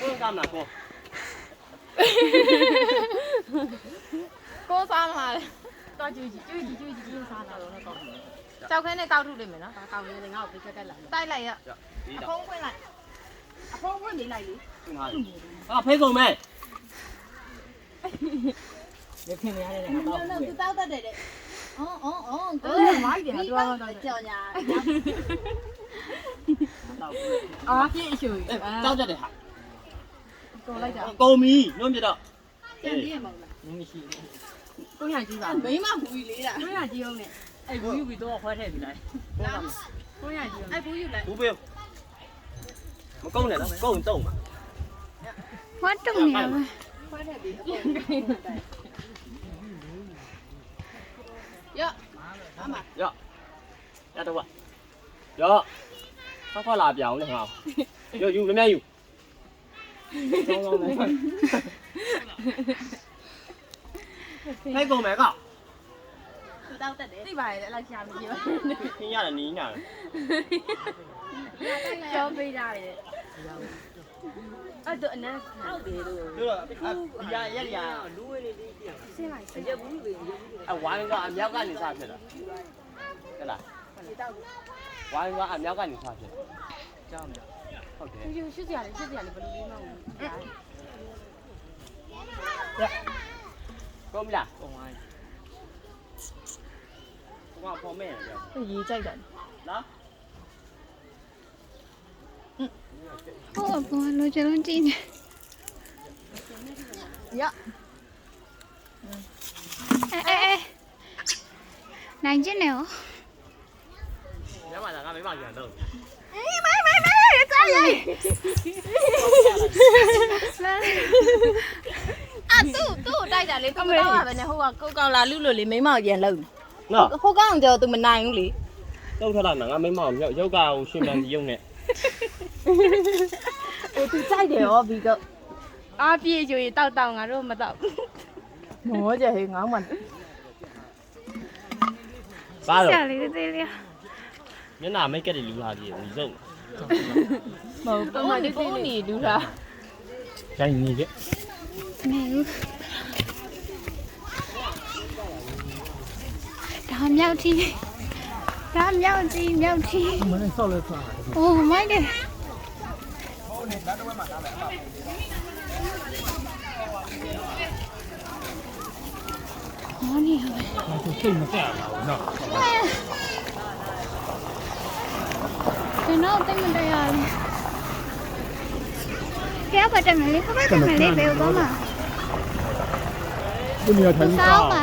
ဘယ်ကမှကောကိုစားမှာလေတော့ကျွေးကြည့်ကျွေးကြည့်ကျွေးကြည့်ကျွေးစားတာတော့တော့ကြောက်ခဲနဲ့ကောက်ထုလိမ့်မယ်နော်ဒါကောင်းနေတယ်ငါ့ကိုပြစ်တက်လာတိုက်လိုက်ရဒီအတော့ဖုံးဖွင့်လိုက်အဖုံးဖွင့်နေလိုက်လေဟာဖေးကုန်မဲ့ရခင်နေရတယ်ငါလောတော့က်လောက်သူတောက်တတ်တယ်တဲ့အော်အော်အော်ကိုမိုက်တယ်နော်တော်တော်ကြော်ညာအာပြည့်အရှူတောက်ကြတယ်ဟာ ကိုလိုက်တာကုန်ပြီညွန့်ပြတော့ကျန်သေးရမဟုတ်လားမရှိဘူးကိုရကြည့်ပါမိမဘူးကြီးလေးတာကိုရကြည့်အောင်နဲ့အဲ့ဘူးယူပြီးတော့ခွဲထည့်ပြီးလိုက်ကိုရကြည့်အောင်အဲ့ဘူးယူလိုက်ဘူးပေးမကုန်နဲ့နော်ကုန်တုံးပါဝတ်တုံနေရပဲခွဲထည့်ပြီးအပေါ်ရအမရရတော့ပါရောခေါက်ခေါက်လာပြောင်းလေဟောရောယူမမြယူ ကောင်းကောင်းလေဖေးကုန်မဲ့ကောသူတောက်တတ်တယ်သိပါရဲ့အဲ့လိုက်ရှာပြီးပြောခင်းရတယ်နီးညာပြောပေးကြတယ်အဲ့တော့အနက်ဟုတ်တယ်လို့သူတော့ဒီရရက်ရလူဝဲလေးလေးပြန်ဆင်းလိုက်ဆင်းရဘူးလေရဘူးအဝိုင်းကအမြောက်ကနေစဖြစ်တာဟဲ့လားဝိုင်းကအမြောက်ကနေစဖြစ်ကြောင်းတယ် ဟုတ်တယ်ယူရှိစရာလေးရှိစရာလေးဘယ်လိုလေးမဟုတ်ဘူးကုန်ပြီလားပုံဝိုင်းဘုရားဖော်မဲ့တယ်ရေးကြိုက်တယ်နော်ဟုတ်အပေါ်လိုချင်လုံးကြည့်နေရအဲအဲအဲနိုင်ကျင်နေရောညမှာငါမိမပြန်တော့အေးမိုင်းမိုင်းမိုင်းစားရိုက်လာ အတူတူတိုက်တာလေကိုမတော့ပါပဲနဲ့ဟိုကကိုကောင်လာလူလို့လေမိမကိုပြန်လုံနော်ဟိုကောင်ကြောသူမနိုင်ဘူးလေတုတ်ထလာငါမိမကိုရုပ်ကကိုရှင်မှန်ဒီရုပ်နဲ့ဟိုသူကြိုက်တယ်ရောဘီကအားပြေးကြရင်တောက်တောက်ငါတို့မတောက်မောကြဟေးငောင်းမပါဆတော့ရာလေးသေးလေးမျက်နှာမိတ်ကက်တွေလူလာကြီးဒီစုံ မဟုတ်ပမာဒီဖုန်းနေလူလားကျိုင်းနေကြနေဘူးဒါမြောက်တီဒါမြောက်တီမြောက်တီမင်းဆောက်လဲစားအိုးမိုက်တယ်ဟောနေရပဲဒါဆိုစိတ်မကက်ပါဘူးနော် ကျွန်တော်တိတ်မတရားလေကြောက်ပါတယ်မလေးခပတ်တယ်မလေးဘယ်တော့မှဒီနေရာထိုင်စားပါ